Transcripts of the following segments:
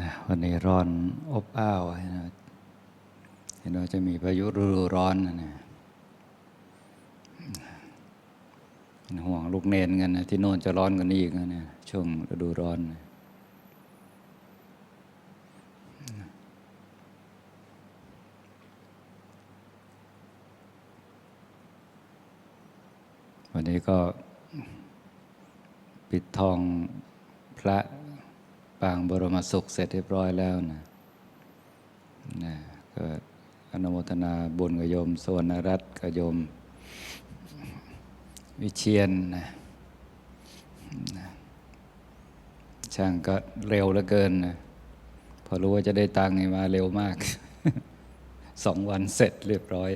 นะวันนี้ร้อนอบอ้าวนะเห็นว่าจะมีพายุฤดูร้อนนะเนะเป็นห่วงลูกเนนกันนะที่โน่นจะร้อนกว่านี้อีกนะเนี่ยช่วงฤดูร้อนนะวันนี้ก็ปิดทองพระ ปางบรมสุขเสร็จเรียบร้อยแล้วนะนะก็อนุโมทนาบุญกับโยมสวนรัตกับโยม วิเชียนนะนะช่างก็เร็วเหลือเกินนะพอรู้ว่าจะได้ตังค์มาเร็วมาก สองวันเสร็จเรียบร้อย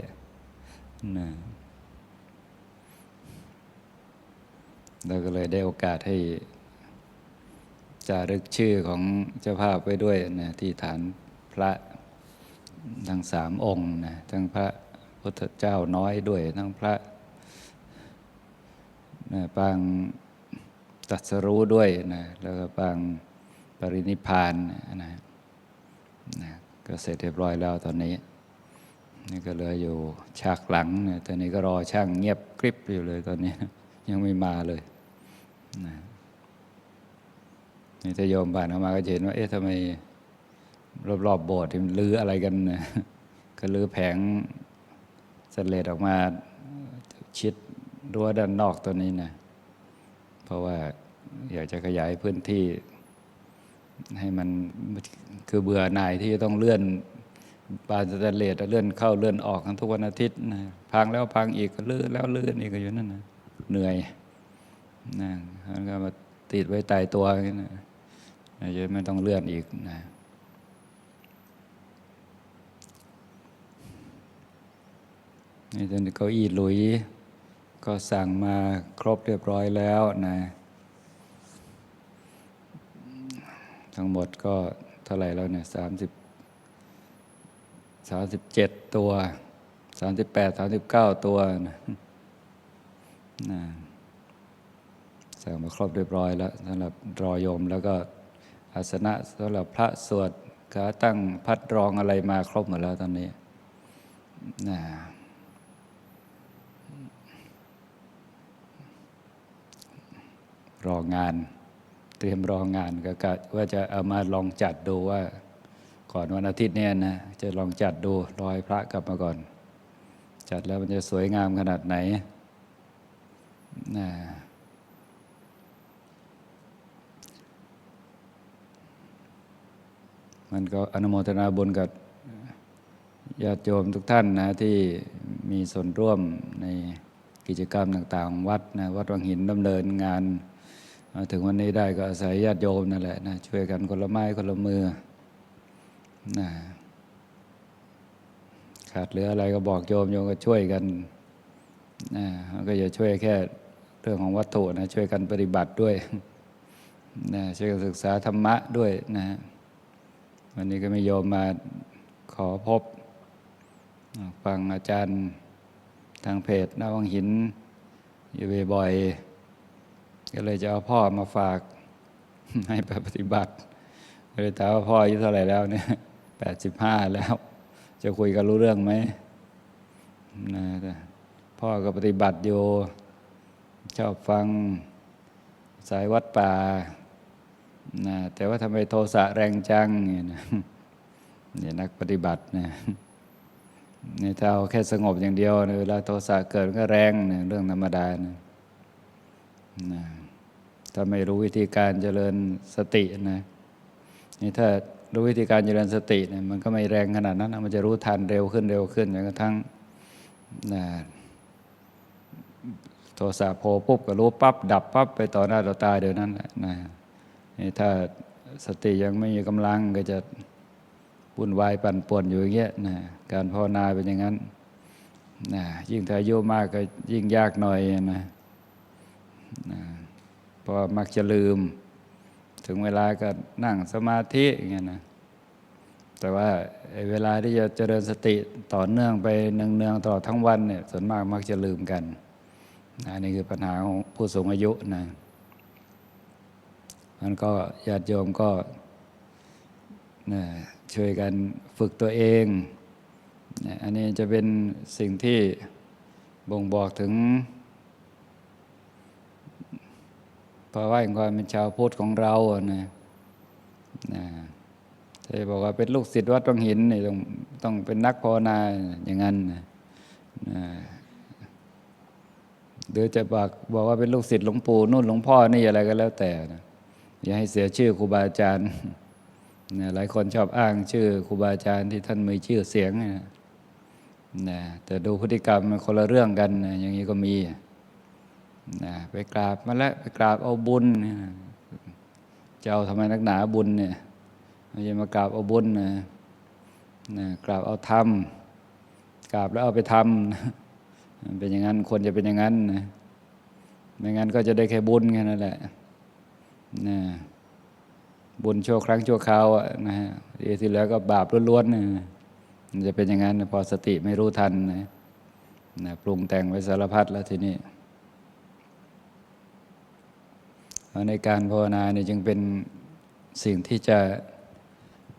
นะเราก็เลยได้โอกาสให้ จารึกชื่อของเจ้าภาพไว้ด้วยนะที่ฐานพระทั้งสามองค์นะทั้งพระพุทธเจ้าน้อยด้วย ทั้งพระนะปางตรัสรู้ด้วยนะแล้วก็ปางปรินิพพานนะนะก็เสร็จเรียบร้อยแล้วตอนนี้นี่ก็เหลืออยู่ฉากหลังนะตอนนี้ก็รอช่างเงียบกริบอยู่เลยตอนนี้ ยังไม่มาเลยนะ นี่ถ้าโยมผ่านเข้ามาก็จะเห็นว่า เอ๊ะทำไมรอบๆโบสถ์ที่มันลื้ออะไรกันนะก็ลื้อแผงสเลดออกมาชิดรั้วด้านนอกตัวนี้นะเพราะว่าอยากจะขยายพื้นที่ ให้มันคือเบื่อหน่ายที่ต้องเลื่อนบานสแตนเลสเลื่อนเข้าเลื่อนออกกันทุกวันอาทิตย์นะพังแล้วพังอีกก็ลื้อแล้วลื้ออีกก็อยู่นั่นนะเหนื่อยนะแล้วก็มาติดไว้ตายตัวอย่างนี้นะ จะไม่ต้องเลื่อนอีกนะนี่ตอนนี้เก้าอี้หลุย ก็สั่งมาครบเรียบร้อยแล้วนะ ทั้งหมดก็เท่าไหร่แล้วเนี่ยสามสิบสามสิบเจ็ดตัวสามสิบแปดสามสิบเก้าตัวนะนะสั่งมาครบเรียบร้อยแล้วสำหรับรอโยมแล้วก็ อาสนะสำหรับพระสวดขาตั้งพัดรองอะไรมาครบหมดแล้วตอนนี้นะรองาน เตรียมรองานก็กะว่าจะเอามาลองจัดดูว่า ก่อนวันอาทิตย์เนี่ยนะจะลองจัดดูรอยพระกลับมาก่อน จัดแล้วมันจะสวยงามขนาดไหนนะ มันก็อนุโมทนาบุญกับญาติโยมทุกท่านนะที่มีส่วนร่วมในกิจกรรมต่างๆของวัดนะวัดวังหินดำเนินงานถึงวันนี้ได้ก็อาศัยญาติโยมนั่นแหละนะช่วยกันคนละไม้คนละมือนะขาดเหลืออะไรก็บอกโยมโยมก็ช่วยกันนะก็อย่าช่วยแค่เรื่องของวัตถุนะช่วยกันปฏิบัติด้วยนะช่วยกันศึกษาธรรมะด้วยนะ วันนี้ก็ไม่โยมมาขอพบ ฟังอาจารย์ทางเพจน้าวังหิน อยู่บ่อยๆก็เลยจะเอาพ่อมาฝากให้ไปปฏิบัติเลยถามว่าพ่ออายุเท่าไหร่แล้วเนี่ยแปดสิบห้าแล้ว จะคุยกันรู้เรื่องไหมนะพ่อก็ปฏิบัติอยู่ ชอบฟังสายวัดป่า นะแต่ว่าทำไมโทสะแรงจังเนี่ยนะนี่นักปฏิบัตินะนี่ถ้าเอาแค่สงบอย่างเดียวนะเวลาโทสะเกิดมันก็แรงเนี่ยเรื่องธรรมดานะนะถ้าไม่รู้วิธีการเจริญสตินะนี่ถ้ารู้วิธีการเจริญสติเนี่ยมันก็ไม่แรงขนาดนั้นนะมันจะรู้ทันเร็วขึ้นเร็วขึ้นจนกระทั่งนะโทสะโผล่ปุ๊บก็รู้ปั๊บดับปั๊บไปต่อหน้าต่อตาเดี๋ยวนั้นแหละนะ ถ้าสติยังไม่มีกำลังก็จะวุ่นวายปั่นป่วนอยู่อย่างเงี้ยนะการภาวนาเป็นอย่างนั้นนะยิ่งถ้าอายุมากก็ยิ่งยากหน่อยนะนะเพราะมักจะลืม ถึงเวลาก็นั่งสมาธิอย่างเงี้ยนะแต่ว่าเวลาที่จะเจริญสติต่อเนื่องไปเนืองๆตลอดทั้งวันเนี่ยส่วนมากมักจะลืมกันนะนี่คือปัญหาของผู้สูงอายุนะ มันก็ญาติโยมก็ช่วยกันฝึกตัวเอง อันนี้จะเป็นสิ่งที่บ่งบอกถึงภาวะแห่งความเป็นชาวพุทธของเราอะนะนะจะบอกว่าเป็นลูกศิษย์วัดวังหินนี่ต้องต้องเป็นนักภาวนาอย่างนั้นนะนะหรือจะบอกบอกว่าเป็นลูกศิษย์หลวงปู่นู่นหลวงพ่อนี่อะไรก็แล้วแต่นะ อย่าให้เสียชื่อครูบาอาจารย์นะหลายคนชอบอ้างชื่อครูบาอาจารย์ที่ท่านมีชื่อเสียงนะนะแต่ดูพฤติกรรมมันคนละเรื่องกันนะอย่างนี้ก็มีนะไปกราบมาแล้วไปกราบเอาบุญนะจะเอาทำไมนักหนาบุญเนี่ยไม่ใช่มากราบเอาบุญนะนะกราบเอาธรรมกราบแล้วเอาไปทำเป็นอย่างนั้นคนจะเป็นอย่างนั้นนะไม่งั้นก็จะได้แค่บุญแค่นั้นแหละ นะบุญชั่วครั้งชั่วคราวนะฮะดีที่แล้วก็บาปล้วนๆนะมันจะเป็นอย่างนั้น พอสติไม่รู้ทันนะนะปรุงแต่งไว้สารพัดแล้วทีนี้เพราะในการภาวนาเนี่ยจึงเป็นสิ่งที่จะ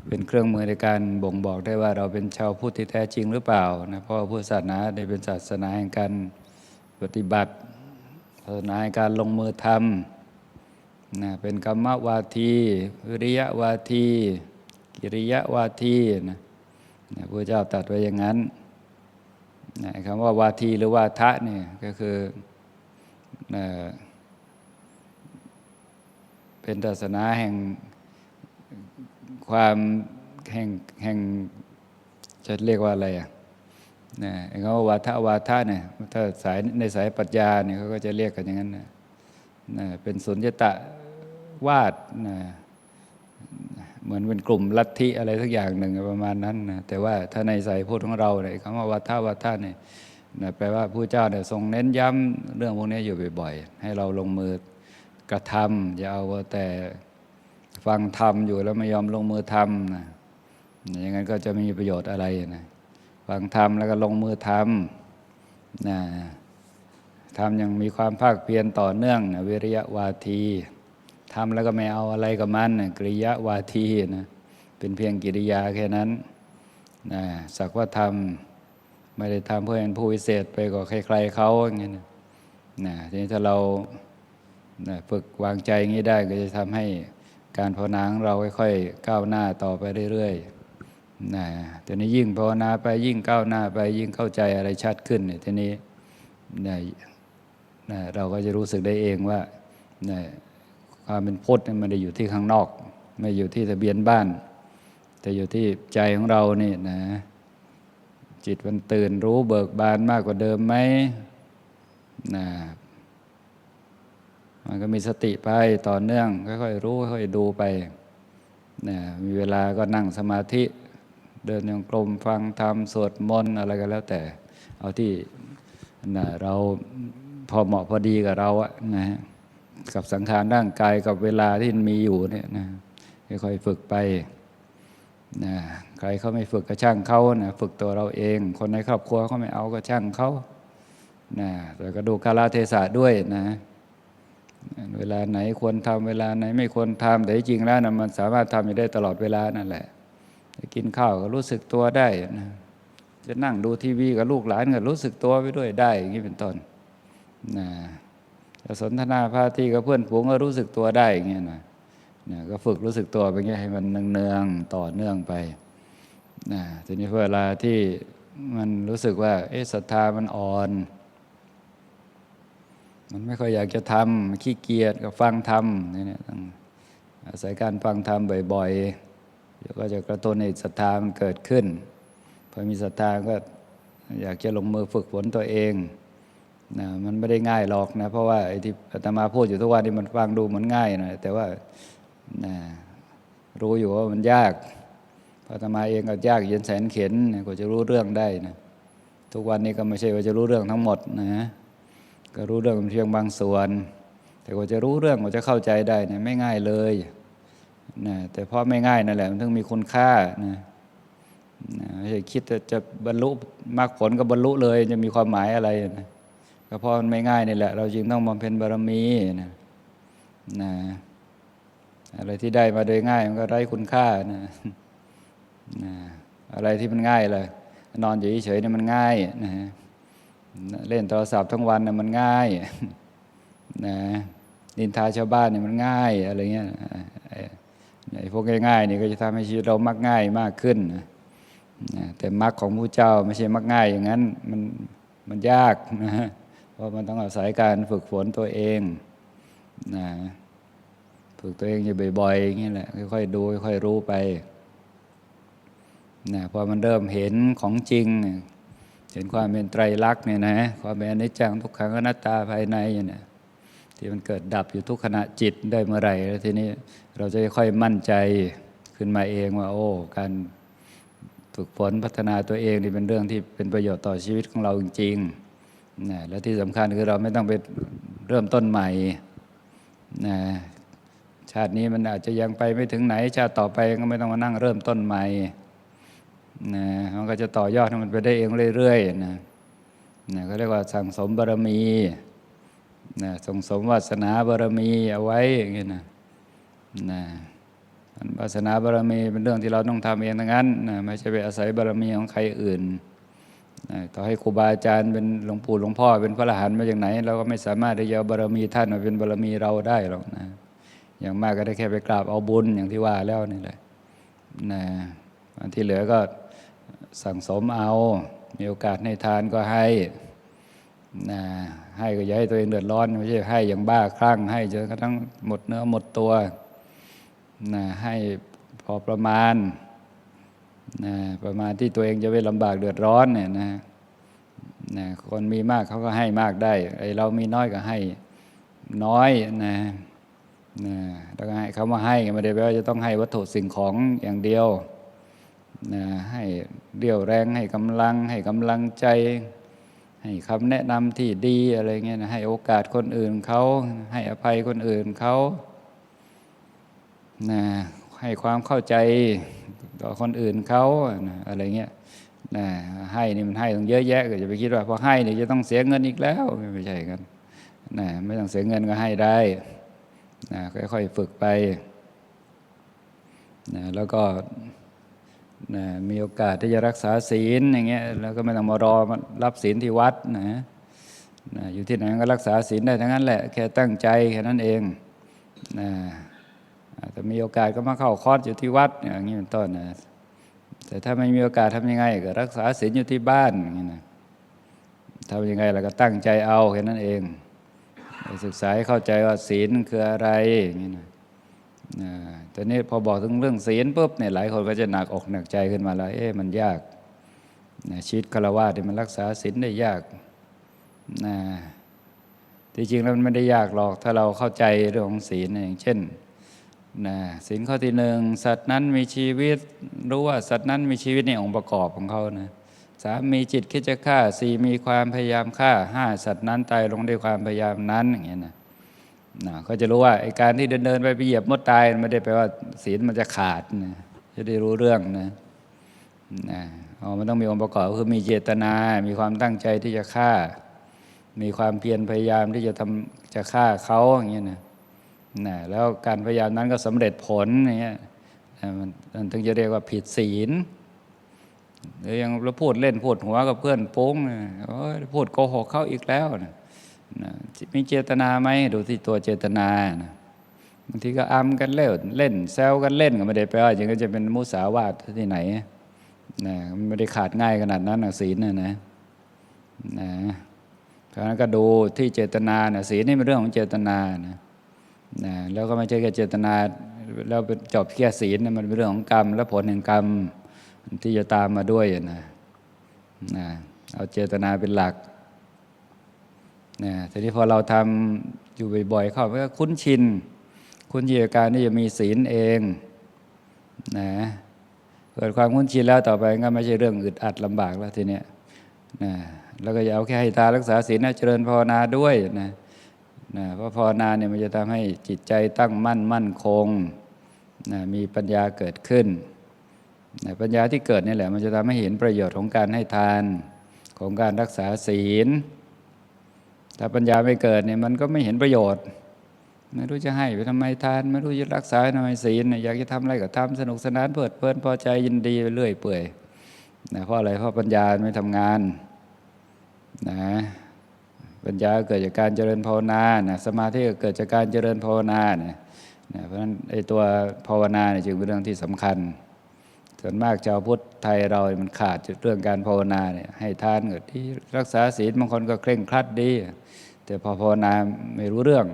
เป็นเครื่องมือในการบ่งบอกได้ว่าเราเป็นชาวพุทธที่แท้จริงหรือเปล่านะเพราะว่าพุทธศาสนาได้เป็นศาสนาแห่งการปฏิบัติศาสนาแห่งการลงมือทำ นะเป็นกรรมวาที วิริยะวาที กิริยะวาทีนะนะพระเจ้าตรัสไว้อย่างนั้นนะคำว่าวาทีหรือวาทะเนี่ยก็คือนะเป็นศาสนาแห่งความแห่งแห่งจะเรียกว่าอะไรอะนะคำว่าวาทะวาทะเนี่ยถ้าสายในสายปรัชญาเนี่ยเขาก็จะเรียกกันอย่างนั้นนะนะเป็นสุญญตะ วาดนะเหมือนเป็นกลุ่มลัทธิอะไรสักอย่างหนึ่งประมาณนั้นนะแต่ว่าถ้าในสายพูดของเราเนี่ยคำว่าวัฏฏะวัฏฏะเนี่ยนะแปลว่าผู้เจ้าเนี่ยทรงเน้นย้ำเรื่องพวกนี้อยู่บ่อยๆ ให้เราลงมือกระทำอย่าเอาแต่ฟังธรรมอยู่แล้วไม่ยอมลงมือทำนะอย่างนั้นก็จะไม่มีประโยชน์อะไรนะฟังธรรมแล้วก็ลงมือทำนะทำอย่างมีความภาคเพียรต่อเนื่องนะวิริยะวาที ทำแล้วก็ไม่เอาอะไรกับมันนะกริยะวาทีนะเป็นเพียงกิริยาแค่นั้นนะสักว่าทำไม่ได้ทำเพื่อเป็นผู้วิเศษไปกว่าใครๆเขาอย่างนี้นะนะทีนี้ถ้าเรานะฝึกวางใจอย่างนี้ได้ก็จะทำให้การภาวนาของเราค่อยๆก้าวหน้าต่อไปเรื่อยๆนะทีนี้ยิ่งภาวนาไปยิ่งก้าวหน้าไปยิ่งเข้าใจอะไรชัดขึ้นเนี่ยทีนี้นะนะเราก็จะรู้สึกได้เองว่านะ ความเป็นพุทธเนี่ยมันได้อยู่ที่ข้างนอก ไม่อยู่ที่ทะเบียนบ้าน แต่อยู่ที่ใจของเรานี่นะ จิตมันตื่นรู้เบิกบานมากกว่าเดิมไหมนะมันก็มีสติไปต่อเนื่อง ค่อยๆรู้ค่อยๆดูไปนะมีเวลาก็นั่งสมาธิ เดินยังกลมฟังธรรมสวดมนต์อะไรก็แล้วแต่ เอาที่นะเราพอเหมาะพอดีกับเราอะนะฮะ กับสังขารร่างกายกับเวลาที่มีอยู่เนี่ยนะค่อยๆฝึกไปนะใครเขาไม่ฝึกก็ช่างเขานะฝึกตัวเราเอง คนในครอบครัวเขาไม่เอาก็ช่างเขานะแล้วก็ดูกาลเทศะด้วยนะ เวลาไหนควรทำเวลาไหนไม่ควรทำแต่จริงแล้วนะมันสามารถทำอยู่ได้ตลอดเวลานั่นแหละจะกินข้าวก็รู้สึกตัวได้นะจะนั่งดูทีวีกับลูกหลานก็รู้สึกตัวไปด้วยได้ อย่างนี้เป็นต้นนะ สนทนาพาทีกับเพื่อนฝูงก็รู้สึกตัวได้อย่างเงี้ยนะนะก็ฝึกรู้สึกตัวไปเงี้ยให้มันเนืองๆต่อเนื่องไปนะทีนี้เวลาที่มันรู้สึกว่า เอ๊ะศรัทธามันอ่อน มันไม่ค่อยอยากจะทำขี้เกียจก็ฟังธรรมนี่เนี่ยต้องอาศัยการฟังธรรมบ่อยๆเดี๋ยวก็จะกระตุ้นให้ศรัทธามันเกิดขึ้นพอมีศรัทธาก็อยากจะลงมือฝึกฝนตัวเอง นะมันไม่ได้ง่ายหรอกนะ เพราะว่าไอ้ที่อาตมาพูดอยู่ทุกวันนี้มันฟังดูเหมือนง่ายนะแต่ว่านะรู้อยู่ว่ามันยากเพราะอาตมาเองก็ยากเย็นแสนเข็นนะกว่าจะรู้เรื่องได้นะทุกวันนี้ก็ไม่ใช่ว่าจะรู้เรื่องทั้งหมดนะก็รู้เรื่องเพียงบางส่วน แต่กว่าจะรู้เรื่องกว่าจะเข้าใจได้เนี่ยไม่ง่ายเลยนะแต่เพราะไม่ง่ายนั่นแหละมันถึงมีคุณค่านะนะไม่ใช่คิดจะจะบรรลุมรรคผลก็บรรลุเลยจะมีความหมายอะไรนะ ก็เพราะมันไม่ง่ายนี่แหละ เราจึงต้องบำเพ็ญบารมีนะนะอะไรที่ได้มาโดยง่าย มันก็ไร้คุณค่านะนะอะไรที่มันง่ายเลยนอนอยู่เฉยๆนี่มันง่ายนะฮะเล่นโทรศัพท์ทั้งวันนี่ยมันง่ายนะนินทาชาวบ้านเนี่ยมันง่ายอะไรเงี้ยไอ้พวกง่ายๆนี่ก็จะทำให้ชีวิตเรามักง่ายมากขึ้นนะนะแต่มักของผู้เจ้าไม่ใช่มักง่ายอย่างนั้นมันมันยากนะฮะ เพราะมันต้องอาศัยการฝึกฝนตัวเองนะฝึกตัวเองอยู่บ่อยๆอย่างนี้แหละค่อยๆดูค่อยๆรู้ไปนะพอมันเริ่มเห็นของจริง เห็นความเป็นไตรลักษณ์เนี่ยนะความเป็นอนิจจังทุกขังอนัตตาภายในเนี่ยที่มันเกิดดับอยู่ทุกขณะจิตได้เมื่อไหร่แล้วทีนี้เราจะค่อยมั่นใจขึ้นมาเองว่า โอ้ การฝึกฝนพัฒนาตัวเองนี่เป็นเรื่องที่เป็นประโยชน์ต่อชีวิตของเราจริงๆ นะและที่สำคัญคือเราไม่ต้องไปเริ่มต้นใหม่นะชาตินี้มันอาจจะยังไปไม่ถึงไหน ชาติต่อไปก็ไม่ต้องมานั่งเริ่มต้นใหม่นะมันก็จะต่อยอดให้มันไปได้เองเรื่อยๆนะนะก็เรียกว่าสั่งสมบารมีนะส่งสมวาสนาบารมีเอาไว้อย่างนี้นะนะวาสนาบารมีเป็นเรื่องที่เราต้องทำเองทั้งนั้นนะไม่ใช่ไปอาศัยบารมีของใครอื่น ต่อให้ครูบาอาจารย์เป็นหลวงปู่หลวงพ่อเป็นพระอรหันต์มาจากไหน เราก็ไม่สามารถที่จะเอาบารมีท่านมาเป็นบารมีเราได้หรอกนะ อย่างมากก็ได้แค่ไปกราบเอาบุญอย่างที่ว่าแล้วนี่แหละนะอันที่เหลือก็สั่งสมเอา มีโอกาสให้ทานก็ให้นะให้ก็อย่าให้ตัวเองเดือดร้อนไม่ใช่ให้อย่างบ้าคลั่งให้จนกระทั่งหมดเนื้อหมดตัวนะให้พอประมาณ นะประมาณที่ตัวเองจะไม่ลำบากเดือดร้อนเนี่ยนะนะคนมีมากเขาก็ให้มากได้ไอเรามีน้อยก็ให้น้อยนะนะแล้วก็ให้เขามาให้ไม่ได้แปลว่าจะต้องให้วัตถุสิ่งของอย่างเดียวนะให้เรี่ยวแรงให้กำลัง ให้กำลังใจ ให้คำแนะนำที่ดีอะไรเงี้ยนะให้โอกาสคนอื่นเขาให้อภัยคนอื่นเขานะให้ความเข้าใจ ต่อคนอื่นเขาอะไรเงี้ยนะให้นี่มันให้ต้องเยอะแยะก็จะไปคิดว่าพอให้นี่จะต้องเสียเงินอีกแล้วไม่ใช่กันนะไม่ต้องเสียเงินก็ให้ได้นะค่อยๆฝึกไปนะแล้วก็นะมีโอกาสที่จะรักษาศีลอย่างเงี้ยแล้วก็ไม่ต้องมารอรับศีลที่วัดนะนะอยู่ที่ไหนก็รักษาศีลได้ทั้งนั้นแหละ แค่ตั้งใจแค่นั้นเองนะ แต่มีโอกาสก็มาเข้าคอร์สอยู่ที่วัดอย่างนี้เป็นต้นนะแต่ถ้าไม่มีโอกาสทำยังไง ก็รักษาศีลอยู่ที่บ้านอย่างนี้นะทำยังไงเราก็ตั้งใจเอาแค่นั้นเอง ศึกษาให้เข้าใจว่าศีลคืออะไรอย่างนี้นะแต่นี้พอบอกถึงเรื่องศีลปุ๊บเนี่ยหลายคนก็จะหนักอกหนักใจขึ้นมาแล้ว เอ๊ะมันยากนะชีวิตฆราวาสเนี่ยมันรักษาศีลได้ยากนะที่จริงแล้วมันไม่ได้ยากหรอก ถ้าเราเข้าใจเรื่องของศีลนอย่างเช่น นะศีลข้อที่หนึ่งสัตว์นั้นมีชีวิต รู้ว่าสัตว์นั้นมีชีวิตในองค์ประกอบของเขานะสามมีจิตคิดจะฆ่าสี่มีความพยายามฆ่าห้าสัตว์นั้นตายลงด้วยความพยายามนั้นอย่างเงี้ยนะนะเขาจะรู้ว่าไอ้การที่เดินเดินไปไปเหยียบมดตายไม่ได้แปลว่าศีลมันจะขาดนะจะได้รู้เรื่องนะนะอ๋อมันต้องมีองค์ประกอบคือมีเจตนา มีความตั้งใจที่จะฆ่า มีความเพียรพยายามที่จะทำจะฆ่าเขาอย่างเงี้ยนะ นะแล้วการพยายามนั้นก็สำเร็จผลอย่างเงี้ยนะมันมันถึงจะเรียกว่าผิดศีลหรือยังเราพูดเล่นพูดหัวกับเพื่อนโป้งนะโอ้ยพูดโกหกเขาอีกแล้วนะนะมีเจตนาไหมดูที่ตัวเจตนานะบางทีก็อ้ำกันเล่นเล่นแซวกันเล่นก็ไม่ได้แปลว่าอย่างนั้นจะเป็นมุสาวาทที่ไหนนะมันไม่ได้ขาดง่ายขนาดนั้นนะศีลนะนะนะเพราะฉะนั้นก็ดูที่เจตนานะศีลนี่เป็นเรื่องของเจตนานะ นะแล้วก็ไม่ใช่แค่เจตนาแล้วจบแค่ศีลนะมันเป็นเรื่องของกรรม และผลแห่งกรรมที่จะตามมาด้วยนะนะเอาเจตนาเป็นหลักนะทีนี้พอเราทำอยู่บ่อยๆเข้าก็คุ้นชิน คุ้นชินกับการที่จะมีศีลเองนะเกิดความคุ้นชินแล้วต่อไปก็ไม่ใช่เรื่องอึดอัดลำบากแล้วทีเนี้ยนะแล้วก็อย่าเอาแค่ให้ทานรักษาศีลนะเจริญภาวนาด้วยนะ นะเพราะภาวนาเนี่ยมันจะทำให้จิตใจตั้งมั่นมั่นคงนะมีปัญญาเกิดขึ้นนะปัญญาที่เกิดนี่แหละ มันจะทำให้เห็นประโยชน์ของการให้ทานของการรักษาศีล ถ้าปัญญาไม่เกิดเนี่ยมันก็ไม่เห็นประโยชน์ ไม่รู้จะให้ไปทำไมทาน ไม่รู้จะรักษาทำไมศีลอยากจะทำอะไรก็ทำสนุกสนานเพลิดเพลินพอใจยินดีไปเรื่อยเปื่อยนะเพราะอะไรเพราะปัญญาไม่ทำงานนะ ปัญญาเกิดจากการเจริญภาวนานะสมาธิก็เกิดจากการเจริญภาวนาเนี่ยนะเพราะฉะนั้นไอ้ตัวภาวนาเนี่ยจึงเป็นเรื่องที่สำคัญ ส่วนมากชาวพุทธไทยเรามันขาดจุดเรื่องการภาวนาเนี่ยให้ทานก็ที่รักษาศีลบางคนก็เคร่งครัดดี แต่พอภาวนาไม่รู้เรื่อง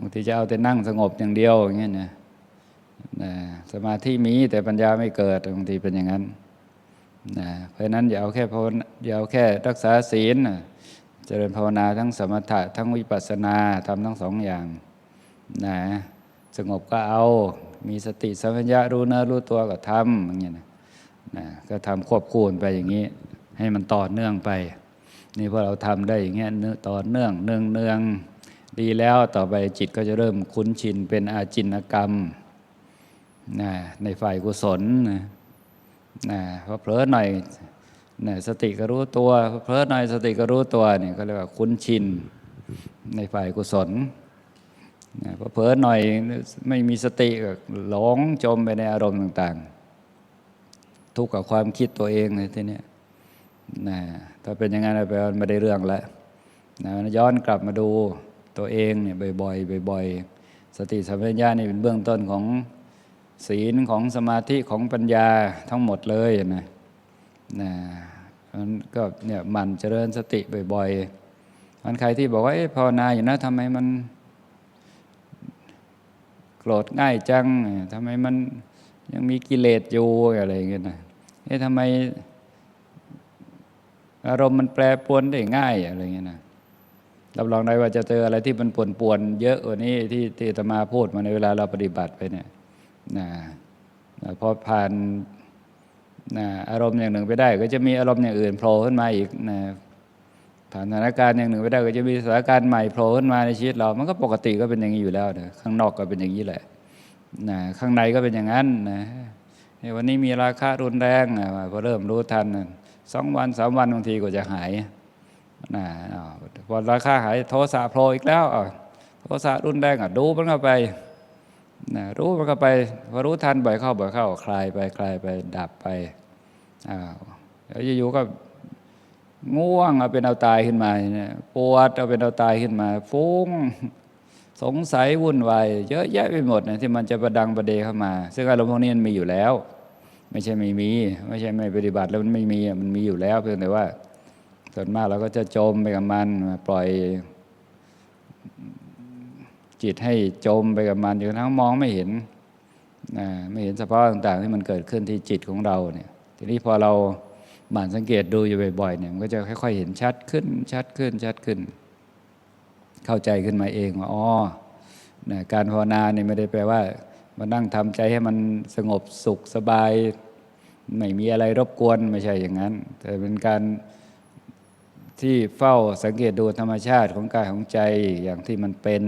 บางทีจะเอาแต่นั่งสงบอย่างเดียวอย่างเงี้ยนะนะสมาธิมีแต่ปัญญาไม่เกิดบางทีเป็นอย่างนั้นนะเพราะฉะนั้นอย่าเอาแค่ภาวนาอย่าเอาแค่รักษาศีลนะ จริญภาวนาทั้งสมถะทั้งวิปัสสนาทำทั้งสองอย่างนะสงบก็เอา มีสติสัมปชัญญะรู้เนื้อรู้ตัวก็ทำอย่างเงี้ยนะนะก็ทำควบคู่ไปอย่างนี้ ให้มันต่อเนื่องไป นี่พอเราทำได้อย่างเงี้ยเนื้อต่อเนื่องเนืองเนืองดีแล้วต่อไปจิตก็จะเริ่มคุ้นชินเป็นอาจินกรรมนะในฝ่ายกุศลนะนะพอเผลอหน่อย นะสติก็รู้ตัวเผลอหน่อยสติก็รู้ตัวนี่ก็เรียกว่าคุ้นชินในฝ่ายกุศลนะพอเผลอหน่อยไม่มีสติก็หลงจมไปในอารมณ์ต่าง ๆ ทุกข์กับความคิดตัวเองเลยทีนี้นะถ้าเป็นอย่างนั้นไปไม่ได้เรื่องแล้วนะย้อนกลับมาดูตัวเองเนี่ยบ่อยๆบ่อยๆ สติสัมปชัญญะนี่เป็นเบื้องต้นของศีลของสมาธิของปัญญาทั้งหมดเลยนะ นะมันก็เนี่ยมันเจริญสติบ่อยๆมันใครที่บอกว่าเอ๊ะภาวนาอยู่นะทำไมมัน โกรธง่ายจังทำไมมันยังมีกิเลสอยู่อะไรอย่างเงี้ยนะเอ๊ะทำไม อารมณ์มันแปรปรวนได้ง่ายอะไรเงี้ยนะรับรองได้ว่าจะเจออะไรที่มันปวนปวนเยอะกว่านี้ที่ที่ตมาพูดมาในเวลาเราปฏิบัติไปเนี่ยนะนะพอผ่าน นะอารมณ์อย่างหนึ่งไปได้ ก็จะมีอารมณ์อย่างอื่นโผล่ขึ้นมาอีกนะผ่านสถานการณ์อย่างหนึ่งไปได้ก็จะมีสถานการณ์ใหม่โผล่ขึ้นมาในชีวิตเรา มันก็ปกติก็เป็นอย่างนี้อยู่แล้วนะข้างนอกก็เป็นอย่างนี้แหละนะข้างในก็เป็นอย่างนั้นนะวันนี้มีราคารุนแรงนะพอเริ่มรู้ทันสองวันสามวันบางทีก็จะหายนะพอราคาหายโทสะโผล่อีกแล้วอ้าวโทสะรุนแรงอะดูมันเข้าไป นะรู้มันเข้าไปพอรู้ทันบ่อยเข้าบ่อยเข้าคลายไปคลายไปดับไปอ้าวแล้วอยู่ๆก็ง่วงเอาเป็นเอาตายขึ้นมาเนี่ยปวดเอาเป็นเอาตายขึ้นมา ฟุ้งสงสัยวุ่นวายเยอะแยะไปหมดนะที่มันจะประดังประเดเข้ามา ซึ่งอารมณ์พวกนี้มันมีอยู่แล้ว ไม่ใช่ไม่มีไม่ใช่ไม่ปฏิบัติแล้วมันไม่มีมันมีอยู่แล้ว เพียงแต่ว่าส่วนมากเราก็จะจมไปกับมันปล่อย จิตให้จมไปกับมันจนกระทั่งมองไม่เห็นนะไม่เห็นสภาพต่างๆที่มันเกิดขึ้นที่จิตของเราเนี่ยทีนี้พอเราหมั่นสังเกตดูอยู่บ่อยๆเนี่ยมันก็จะค่อยๆเห็นชัดขึ้นชัดขึ้นชัดขึ้น เข้าใจขึ้นมาเองว่าอ๋อนะการภาวนาเนี่ยไม่ได้แปลว่ามานั่งทำใจให้มันสงบสุขสบาย ไม่มีอะไรรบกวนไม่ใช่อย่างนั้น แต่เป็นการที่เฝ้าสังเกตดูธรรมชาติของกายของใจอย่างที่มันเป็น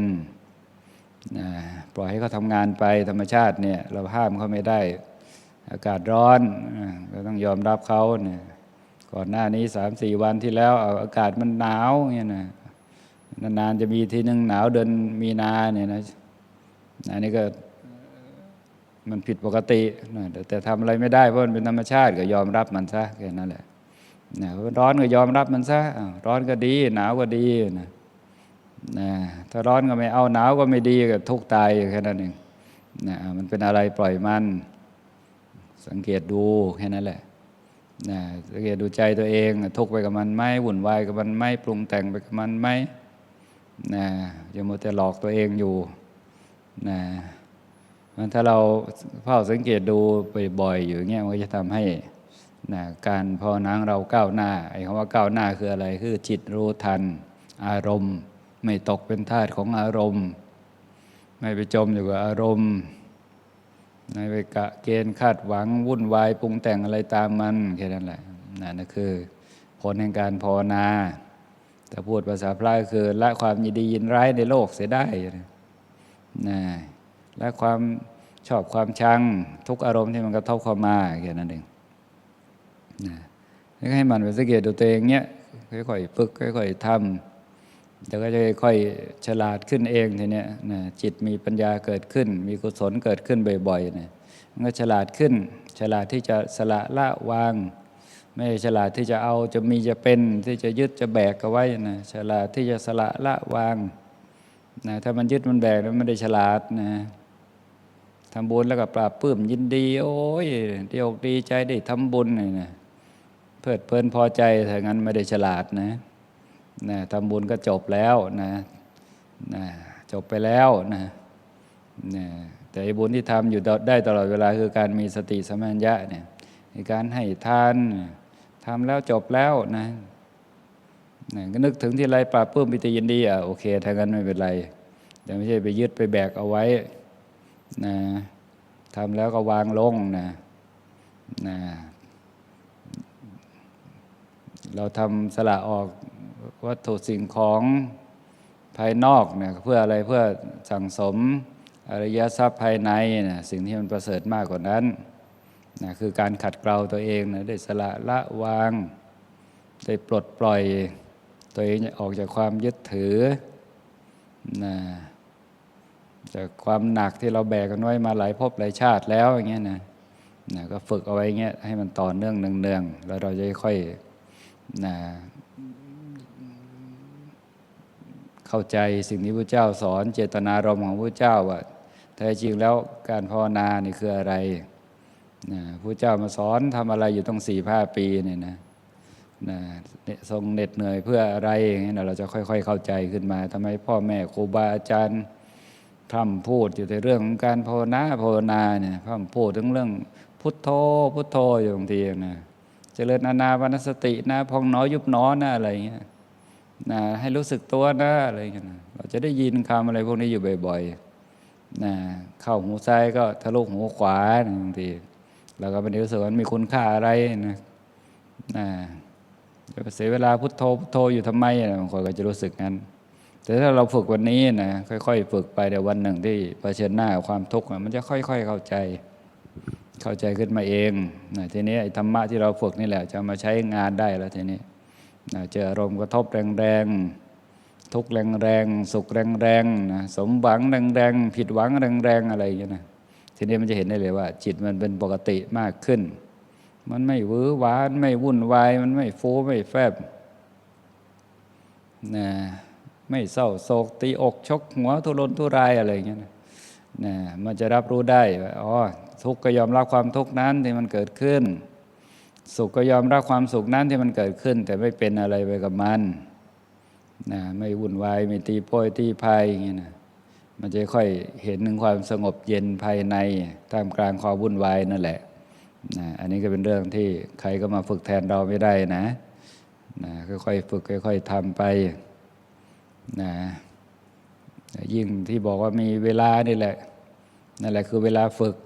นะปล่อยให้เขาทำงานไปธรรมชาติเนี่ยเราห้ามเขาไม่ได้ อากาศร้อนก็ต้องยอมรับเขาเนี่ยก่อนหน้านี้สามสี่วันที่แล้วอากาศมันหนาวเงี้ยนะนานๆจะมีทีหนึ่งหนาวเดือนมีนาเนี่ยนะอันนี้ก็มันผิดปกตินะแต่ทำอะไรไม่ได้เพราะมันเป็นธรรมชาติก็ยอมรับมันซะแค่นั้นแหละนะร้อนก็ยอมรับมันซะร้อนก็ดี หนาวก็ดีนะ นะถ้าร้อนก็ไม่เอาหนาวก็ไม่ดีก็ทุกข์ตายแค่นั้นเองนะมันเป็นอะไรปล่อยมัน สังเกตดูแค่นั้นแหละนะสังเกตดูใจตัวเอง ทุกไปกับมันไหมวุ่นวายกับมันไหมปรุงแต่งไปกับมันไหมนะอย่ามัวแต่หลอกตัวเองอยู่นะมันถ้าเราเฝ้าสังเกตดูบ่อยๆอยู่อย่างเงี้ยมันก็จะทำให้นะการภาวนาของเราก้าวหน้าไอ้คำว่าก้าวหน้าคืออะไรคือจิตรู้ทันอารมณ์ ไม่ตกเป็นทาสของอารมณ์ ไม่ไปจมอยู่กับอารมณ์ไม่ไปกะเกณฑ์คาดหวังวุ่นวายปรุงแต่งอะไรตามมันแค่นั้นแหละนั่นคือ ผลแห่งการภาวนาแต่พูดภาษาพระคือละความยินดียินร้ายในโลกเสียได้นะละความชอบความชัง ทุกอารมณ์ที่มันกระทบเข้ามาแค่นั้นเองนะให้มันไปสังเกตดูตัวเองเนี้ยค่อยๆฝึกค่อยๆทเดี๋ยวก็จะค่อยฉลาดขึ้นเองทีเนี้ยนะจิตมีปัญญาเกิดขึ้น มีกุศลเกิดขึ้นบ่อยๆนะมันก็ฉลาดขึ้น ฉลาดที่จะสละละวาง ไม่ใช่ฉลาดที่จะเอาจะมีจะเป็นที่จะยึดจะแบกเอาไว้นะฉลาดที่จะสละละวางนะถ้ามันยึดมันแบกแล้วไม่ได้ฉลาดนะทำบุญแล้วก็ปราบปื้มยินดี โอ้ยดีอกดีใจได้ทำบุญนี่นะเพลิดเพลินพอใจถ้างั้นไม่ได้ฉลาดนะ นะทำบุญก็จบแล้วนะนะจบไปแล้วนะนะแต่บุญที่ทำอยู่ได้ตลอดเวลาคือการมีสติสมัญญะเนี่ยในการให้ทานทำแล้วจบแล้วนะนะก็นึกถึงที่ไรปราบปลื้มปิติยินดีอะโอเคถ้างั้นไม่เป็นไร แต่ไม่ใช่ไปยึดไปแบกเอาไว้นะทำแล้วก็วางลงนะนะเราทำสละออก วัตถุสิ่งของภายนอกเนี่ยเพื่ออะไรเพื่อสั่งสมอริยทรัพย์ภายในนะสิ่งที่มันประเสริฐมากกว่านั้นนะคือการขัดเกลาตัวเองนะได้สละละวาง ได้ปลดปล่อย ตัวเองออกจากความยึดถือนะจากความหนักที่เราแบกกันไว้มาหลายภพหลายชาติแล้วอย่างเงี้ยนะนะก็ฝึกเอาไว้เงี้ยให้มันต่อเนื่องเนืองๆแล้วเราจะค่อยนะ เข้าใจสิ่งที่พระเจ้าสอน เจตนารมณ์ของพระเจ้าว่าแท้จริงแล้วการภาวนานี่คืออะไรนะพระเจ้ามาสอนทำอะไรอยู่ต้องสี่ห้าปีเนี่ยนะนะทรงเหน็ดเหนื่อยเพื่ออะไรอย่างเงี้ยเราจะค่อย ๆ เข้าใจขึ้นมาทำไมพ่อแม่ครูบาอาจารย์พร่ำพูดอยู่ในเรื่องของการภาวนาภาวนาเนี่ยพร่ำพูดถึงเรื่องพุทโธพุทโธอยู่บางทีนะเจริญอานาปนสตินะพองน้อยยุบน้อนะอะไรเงี้ย นะให้รู้สึกตัวนะอะไรเงี้ยเราจะได้ยินคำอะไรพวกนี้อยู่บ่อยๆนะเข้าหูซ้ายก็ทะลุหูขวาบางทีเราก็ไม่ได้รู้สึกว่ามันมีคุณค่าอะไรนะนะจะเสียเวลาพุทโธพุทโธอยู่ทำไมนะบางคนก็จะรู้สึกงั้น แต่ถ้าเราฝึกวันนี้นะค่อยๆ ฝึกไปเดี๋ยววันหนึ่งที่เผชิญหน้าความทุกข์มันจะค่อย ๆ เข้าใจ เข้าใจขึ้นมาเองนะทีนี้ไอ้ธรรมะที่เราฝึกนี่แหละ จะมาใช้งานได้แล้วทีนี้ เจออารมณ์กระทบแรงๆทุกแรงๆสุขแรงๆนะสมหวังแรงๆผิดหวังแรงๆอะไรอย่างเงี้นะทีนี้มันจะเห็นได้เลยว่า จิตมันเป็นปกติมากขึ้น มันไม่วื้อหวานไม่วุ่นวาย มันไม่ฟูไม่แฟบนะไม่เศร้าโศกตีอกชกหัวทุรนทุรายอะไรอย่างเงี้ยนะนะมันจะรับรู้ได้ว่าอ๋อทุกข์ก็ยอมรับความทุกข์นั้นที่มันเกิดขึ้น สุขก็ยอมรับความสุขนั้นที่มันเกิดขึ้น แต่ไม่เป็นอะไรไปกับมันนะไม่วุ่นวายไม่ตีโพยตีพายอย่างเงี้ยนะมันจะค่อยเห็นถึงความสงบเย็นภายในท่ามกลางความวุ่นวายนั่นแหละนะอันนี้ก็เป็นเรื่องที่ใครก็มาฝึกแทนเราไม่ได้นะนะค่อยๆฝึกค่อยๆทำไปนะยิ่งที่บอกว่ามีเวลานี่แหละนั่นแหละคือเวลาฝึก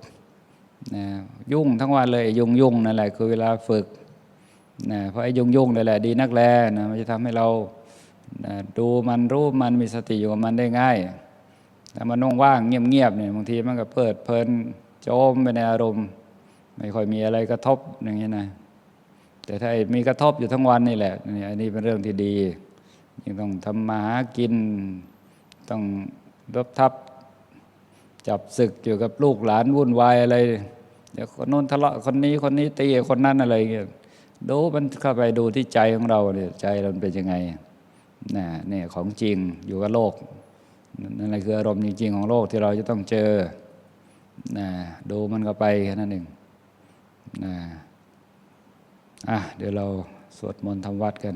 นะยุ่งทั้งวันเลยยุ่งยุ่งนั่นแหละคือเวลาฝึกนะเพราะไอ้ยุ่งยุ่งนั่นแหละดีนักแลนะมันจะทำให้เรานะดูมันรู้มันมีสติอยู่กับมันได้ง่ายแต่มันว่างเงียบๆเนี่ยบางทีมันก็เปิดเพลินโจมไปในอารมณ์ ไม่ค่อยมีอะไรกระทบอย่างนี้นะแต่ถ้ามีกระทบอยู่ทั้งวันนี่แหละนี่อันนี้เป็นเรื่องที่ดียังต้องทำมาหากิน ต้องรบทับจับศึกอยู่กับลูกหลานวุ่นวายอะไร เดี๋ยวคนโน้นทะเลาะคนนี้คนนี้ตีคนนั้นอะไรเงี้ยดูมันเข้าไปดูที่ใจของเราเนี่ยใจเราเป็นยังไงนะเนี่ยของจริงอยู่กับโลกนั่นแหละคืออารมณ์จริงๆของโลกที่เราจะต้องเจอนะดูมันก็ไปแค่นั้นเองนะอะเดี๋ยวเราสวดมนต์ทำวัดกัน